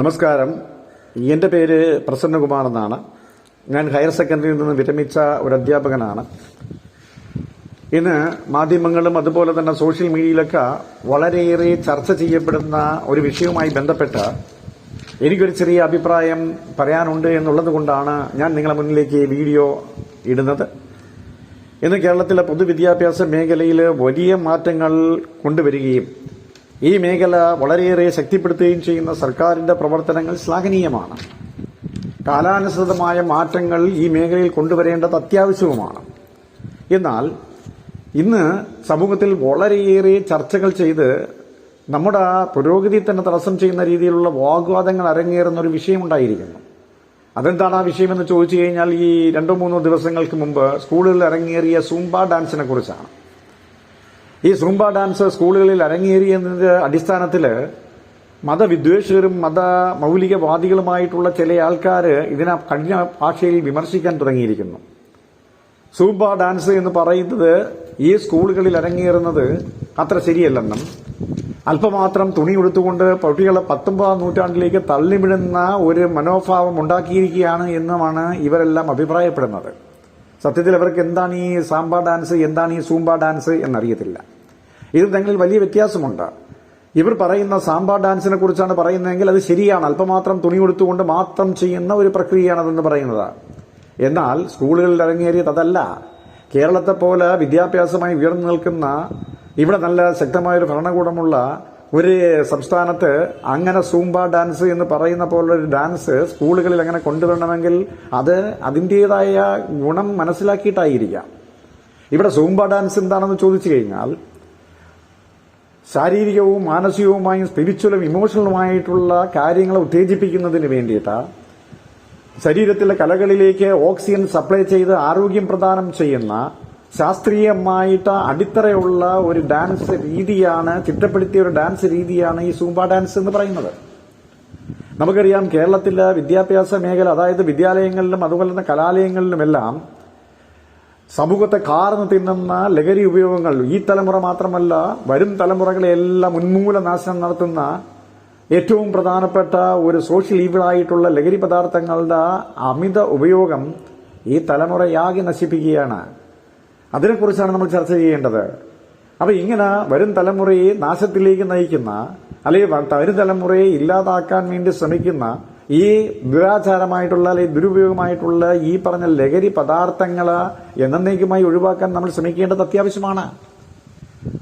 നമസ്കാരം. എന്റെ പേര് പ്രസന്നകുമാർ എന്നാണ്. ഞാൻ ഹയർ സെക്കൻഡറിയിൽ നിന്ന് വിരമിച്ച ഒരു അധ്യാപകനാണ്. ഇന്ന് മാധ്യമങ്ങളും അതുപോലെ തന്നെ സോഷ്യൽ മീഡിയയിലൊക്കെ വളരെയേറെ ചർച്ച ചെയ്യപ്പെടുന്ന ഒരു വിഷയവുമായി ബന്ധപ്പെട്ട് എനിക്കൊരു ചെറിയ അഭിപ്രായം പറയാനുണ്ട് എന്നുള്ളത് കൊണ്ടാണ് ഞാൻ നിങ്ങളെ മുന്നിലേക്ക് വീഡിയോ ഇടുന്നത്. ഇന്ന് കേരളത്തിലെ പൊതുവിദ്യാഭ്യാസ മേഖലയിൽ വലിയ മാറ്റങ്ങൾ കൊണ്ടുവരികയും ഈ മേഖല വളരെയേറെ ശക്തിപ്പെടുത്തുകയും ചെയ്യുന്ന സർക്കാരിന്റെ പ്രവർത്തനങ്ങൾ ശ്ലാഘനീയമാണ്. കാലാനുസൃതമായ മാറ്റങ്ങൾ ഈ മേഖലയിൽ കൊണ്ടുവരേണ്ടത് അത്യാവശ്യവുമാണ്. എന്നാൽ ഇന്ന് സമൂഹത്തിൽ വളരെയേറെ ചർച്ചകൾ ചെയ്ത് നമ്മുടെ ആ പുരോഗതി തന്നെ തടസ്സം ചെയ്യുന്ന രീതിയിലുള്ള വാഗ്വാദങ്ങൾ അരങ്ങേറുന്ന ഒരു വിഷയമുണ്ടായിരിക്കുന്നു അതെന്താണ് ആ വിഷയമെന്ന് ചോദിച്ചു കഴിഞ്ഞാൽ ഈ രണ്ടോ മൂന്നോ ദിവസങ്ങൾക്ക് മുമ്പ് സ്കൂളുകളിൽ അരങ്ങേറിയ സൂംബ ഡാൻസിനെ കുറിച്ചാണ്. ഈ സുംബ ഡാൻസ് സ്കൂളുകളിൽ അരങ്ങേറിയതിന്റെ അടിസ്ഥാനത്തിൽ മതവിദ്വേഷകരും മത മൗലികവാദികളുമായിട്ടുള്ള ചില ആൾക്കാർ ഇതിനെ കഠിന ഭാഷയിൽ വിമർശിക്കാൻ തുടങ്ങിയിരിക്കുന്നു. സൂംബ ഡാൻസ് എന്ന് പറയുന്നത് ഈ സ്കൂളുകളിൽ അരങ്ങേറുന്നത് അത്ര ശരിയല്ലെന്നും അല്പമാത്രം തുണി ഉടുത്തുകൊണ്ട് കുട്ടികളെ പത്തൊമ്പതാം നൂറ്റാണ്ടിലേക്ക് തള്ളിവിടുന്ന ഒരു മനോഭാവം ഉണ്ടാക്കിയിരിക്കുകയാണ് എന്നുമാണ് ഇവരെല്ലാം അഭിപ്രായപ്പെടുന്നത്. സത്യത്തിൽ അവർക്ക് എന്താണ് ഈ സാമ്പാ ഡാൻസ് എന്താണ് ഈ സൂംബ ഡാൻസ് എന്നറിയത്തില്ല. ഇത് തങ്ങളിൽ വലിയ വ്യത്യാസമുണ്ട്. ഇവർ പറയുന്ന സാമ്പാ ഡാൻസിനെ കുറിച്ചാണ് പറയുന്നതെങ്കിൽ അത് ശരിയാണ്. അല്പമാത്രം തുണി കൊടുത്തുകൊണ്ട് മാത്രം ചെയ്യുന്ന ഒരു പ്രക്രിയയാണ് അതെന്ന് പറയുന്നത്. എന്നാൽ സ്കൂളുകളിൽ ഇറങ്ങേറിയത് അതല്ല. കേരളത്തെ പോലെ വിദ്യാഭ്യാസമായി ഉയർന്നു നിൽക്കുന്ന ഇവിടെ നല്ല ശക്തമായൊരു ഭരണകൂടമുള്ള ഒരു സംസ്ഥാനത്ത് അങ്ങനെ സൂംബ ഡാൻസ് എന്ന് പറയുന്ന പോലൊരു ഡാൻസ് സ്കൂളുകളിൽ അങ്ങനെ കൊണ്ടുവരണമെങ്കിൽ അത് അതിന്റേതായ ഗുണം മനസ്സിലാക്കിയിട്ടായിരിക്കാം. ഇവിടെ സൂംബ ഡാൻസ് എന്താണെന്ന് ചോദിച്ചു കഴിഞ്ഞാൽ ശാരീരികവും മാനസികവുമായും സ്പിരിച്വലും ഇമോഷണലുമായിട്ടുള്ള കാര്യങ്ങളെ ഉത്തേജിപ്പിക്കുന്നതിന് വേണ്ടിയിട്ട് ശരീരത്തിലെ കലകളിലേക്ക് ഓക്സിജൻ സപ്ലൈ ചെയ്ത് ആരോഗ്യം പ്രദാനം ചെയ്യുന്ന ശാസ്ത്രീയമായിട്ട് അടിത്തറയുള്ള ഒരു ഡാൻസ് രീതിയാണ് ചിട്ടപ്പെടുത്തിയ ഒരു ഡാൻസ് രീതിയാണ് ഈ സൂംബ ഡാൻസ് എന്ന് പറയുന്നത്. നമുക്കറിയാം കേരളത്തിലെ വിദ്യാഭ്യാസ മേഖല അതായത് വിദ്യാലയങ്ങളിലും അതുപോലെ തന്നെ കലാലയങ്ങളിലുമെല്ലാം സമൂഹത്തെ കാർന്ന് തിന്നുന്ന ലഹരി ഉപയോഗങ്ങൾ ഈ തലമുറ മാത്രമല്ല വരും തലമുറകളെല്ലാം ഉന്മൂല നാശനം നടത്തുന്ന ഏറ്റവും പ്രധാനപ്പെട്ട ഒരു സോഷ്യൽ ഈവിളായിട്ടുള്ള ലഹരി പദാർത്ഥങ്ങളുടെ അമിത ഉപയോഗം ഈ തലമുറയാകെ നശിപ്പിക്കുകയാണ്. അതിനെക്കുറിച്ചാണ് നമ്മൾ ചർച്ച ചെയ്യേണ്ടത്. അപ്പോൾ ഇങ്ങനെ വരും തലമുറയെ നാശത്തിലേക്ക് നയിക്കുന്ന അല്ലെങ്കിൽ വരും തലമുറയെ ഇല്ലാതാക്കാൻ വേണ്ടി ശ്രമിക്കുന്ന ഈ ദുരാചാരമായിട്ടുള്ള അല്ലെങ്കിൽ ദുരുപയോഗമായിട്ടുള്ള ഈ പറഞ്ഞ ലഹരി പദാർത്ഥങ്ങൾ എന്നേക്കുമായി ഒഴിവാക്കാൻ നമ്മൾ ശ്രമിക്കേണ്ടത് അത്യാവശ്യമാണ്.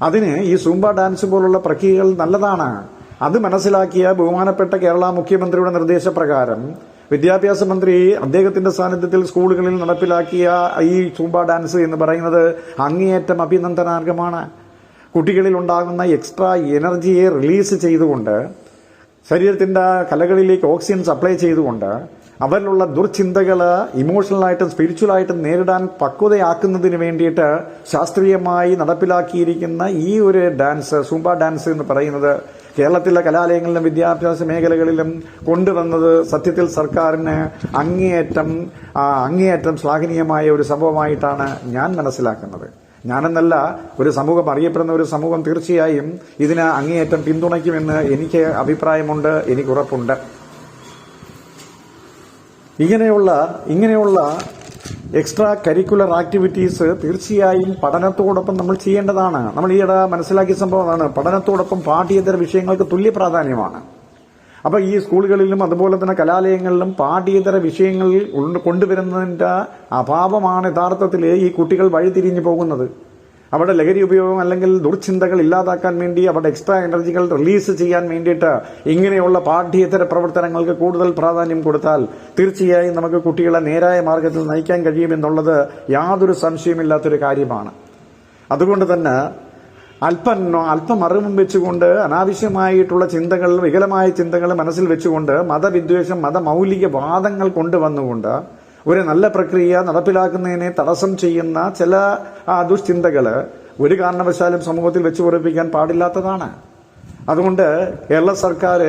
അതിന് ഈ സൂംബ ഡാൻസ് പോലുള്ള പ്രക്രിയകൾ നല്ലതാണ്. അത് മനസ്സിലാക്കിയ ബഹുമാനപ്പെട്ട കേരള മുഖ്യമന്ത്രിയുടെ നിർദ്ദേശപ്രകാരം വിദ്യാഭ്യാസ മന്ത്രി അദ്ദേഹത്തിന്റെ സാന്നിധ്യത്തിൽ സ്കൂളുകളിൽ നടപ്പിലാക്കിയ ഈ ചൂമ്പ ഡാൻസ് എന്ന് പറയുന്നത് അങ്ങേയറ്റം അഭിനന്ദനാർഹമാണ്. കുട്ടികളിൽ ഉണ്ടാകുന്ന എക്സ്ട്രാ എനർജിയെ റിലീസ് ചെയ്തുകൊണ്ട് ശരീരത്തിന്റെ കലകളിലേക്ക് ഓക്സിജൻ സപ്ലൈ ചെയ്തുകൊണ്ട് അവരിലുള്ള ദുർചിന്തകൾ ഇമോഷണലായിട്ടും സ്പിരിച്വലായിട്ടും നേരിടാൻ പക്വതയാക്കുന്നതിന് വേണ്ടിയിട്ട് ശാസ്ത്രീയമായി നടപ്പിലാക്കിയിരിക്കുന്ന ഈ ഒരു ഡാൻസ് സൂംബ ഡാൻസ് എന്ന് പറയുന്നത് കേരളത്തിലെ കലാലയങ്ങളിലും വിദ്യാഭ്യാസ മേഖലകളിലും കൊണ്ടുവന്നത് സത്യത്തിൽ സർക്കാരിന് അങ്ങേയറ്റം അങ്ങേയറ്റം ശ്ലാഘനീയമായ ഒരു സംഭവമായിട്ടാണ് ഞാൻ മനസ്സിലാക്കുന്നത്. ഞാനെന്നല്ല ഒരു സമൂഹം അറിയപ്പെടുന്ന ഒരു സമൂഹം തീർച്ചയായും ഇതിന് അങ്ങേയറ്റം പിന്തുണയ്ക്കുമെന്ന് എനിക്ക് അഭിപ്രായമുണ്ട് എനിക്ക് ഉറപ്പുണ്ട്. ഇങ്ങനെയുള്ള ഇങ്ങനെയുള്ള എക്സ്ട്രാ കരിക്കുലർ ആക്ടിവിറ്റീസ് തീർച്ചയായും പഠനത്തോടൊപ്പം നമ്മൾ ചെയ്യേണ്ടതാണ്. നമ്മൾ ഈയിടെ മനസ്സിലാക്കിയ സംഭവമാണ്. പഠനത്തോടൊപ്പം പാഠ്യേതര വിഷയങ്ങൾക്ക് തുല്യ പ്രാധാന്യമാണ്. അപ്പൊ ഈ സ്കൂളുകളിലും അതുപോലെ തന്നെ കലാലയങ്ങളിലും പാഠ്യേതര വിഷയങ്ങളിൽ കൊണ്ടുവരുന്നതിന്റെ അഭാവമാണ് യഥാർത്ഥത്തിൽ ഈ കുട്ടികൾ വഴിതിരിഞ്ഞു പോകുന്നത്. അവിടെ ലഹരി ഉപയോഗം അല്ലെങ്കിൽ ദുർചിന്തകൾ ഇല്ലാതാക്കാൻ വേണ്ടി അവരുടെ എക്സ്ട്രാ എനർജികൾ റിലീസ് ചെയ്യാൻ വേണ്ടിയിട്ട് ഇങ്ങനെയുള്ള പാഠ്യേതര പ്രവർത്തനങ്ങൾക്ക് കൂടുതൽ പ്രാധാന്യം കൊടുത്താൽ തീർച്ചയായും നമുക്ക് കുട്ടികളെ നേരായ മാർഗത്തിൽ നയിക്കാൻ കഴിയുമെന്നുള്ളത് യാതൊരു സംശയമില്ലാത്തൊരു കാര്യമാണ്. അതുകൊണ്ട് തന്നെ അല്പം അല്പം അറിവും വെച്ചുകൊണ്ട് അനാവശ്യമായിട്ടുള്ള ചിന്തകൾ വികലമായ ചിന്തകൾ മനസ്സിൽ വെച്ചുകൊണ്ട് മതവിദ്വേഷം മതമൗലിക വാദങ്ങൾ കൊണ്ടുവന്നുകൊണ്ട് ഒരു നല്ല പ്രക്രിയ നടപ്പിലാക്കുന്നതിനെ തടസ്സം ചെയ്യുന്ന ചില ദുഷ്ചിന്തകൾ ഒരു കാരണവശാലും സമൂഹത്തിൽ വെച്ച് പാടില്ലാത്തതാണ്. അതുകൊണ്ട് കേരള സർക്കാർ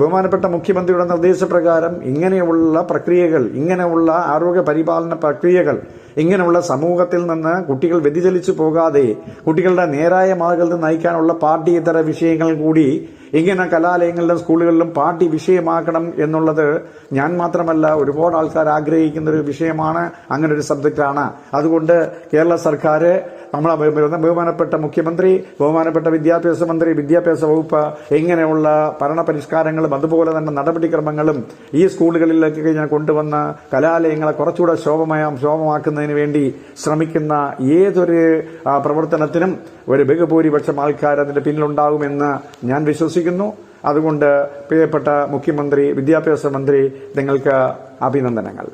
ബഹുമാനപ്പെട്ട മുഖ്യമന്ത്രിയുടെ നിർദ്ദേശപ്രകാരം ഇങ്ങനെയുള്ള പ്രക്രിയകൾ ഇങ്ങനെയുള്ള ആരോഗ്യ പരിപാലന പ്രക്രിയകൾ ഇങ്ങനെയുള്ള സമൂഹത്തിൽ നിന്ന് കുട്ടികൾ വ്യതിചലിച്ചു പോകാതെ കുട്ടികളുടെ നേരായ മാർഗത്തിൽ നയിക്കാനുള്ള പാർട്ടി ഇതര വിഷയങ്ങൾ കൂടി ഇങ്ങനെ കലാലയങ്ങളിലും സ്കൂളുകളിലും പാർട്ടി വിഷയമാക്കണം എന്നുള്ളത് ഞാൻ മാത്രമല്ല ഒരുപാട് ആൾക്കാർ ആഗ്രഹിക്കുന്ന ഒരു വിഷയമാണ് അങ്ങനെ ഒരു സബ്ജക്റ്റാണ്. അതുകൊണ്ട് കേരള സർക്കാർ നമ്മളെ ബഹു- ബഹുമാനപ്പെട്ട മുഖ്യമന്ത്രി ബഹുമാനപ്പെട്ട വിദ്യാഭ്യാസ മന്ത്രി വിദ്യാഭ്യാസ വകുപ്പ് ഇങ്ങനെയുള്ള ഭരണ പരിഷ്കാരങ്ങളും അതുപോലെ തന്നെ നടപടിക്രമങ്ങളും ഈ സ്കൂളുകളിലേക്ക് ഞാൻ കൊണ്ടുവന്ന കലാലയങ്ങളെ കുറച്ചുകൂടെ ശോഭമയം ശോഭമാക്കുന്നതിന് വേണ്ടി ശ്രമിക്കുന്ന ഏതൊരു പ്രവർത്തനത്തിനും ഒരു ബഹുഭൂരിപക്ഷം ആൾക്കാർ അതിന്റെ പിന്നിലുണ്ടാകുമെന്ന് ഞാൻ വിശ്വസിക്കുന്നു. അതുകൊണ്ട് പ്രിയപ്പെട്ട മുഖ്യമന്ത്രി വിദ്യാഭ്യാസ മന്ത്രി നിങ്ങൾക്ക് അഭിനന്ദനങ്ങൾ.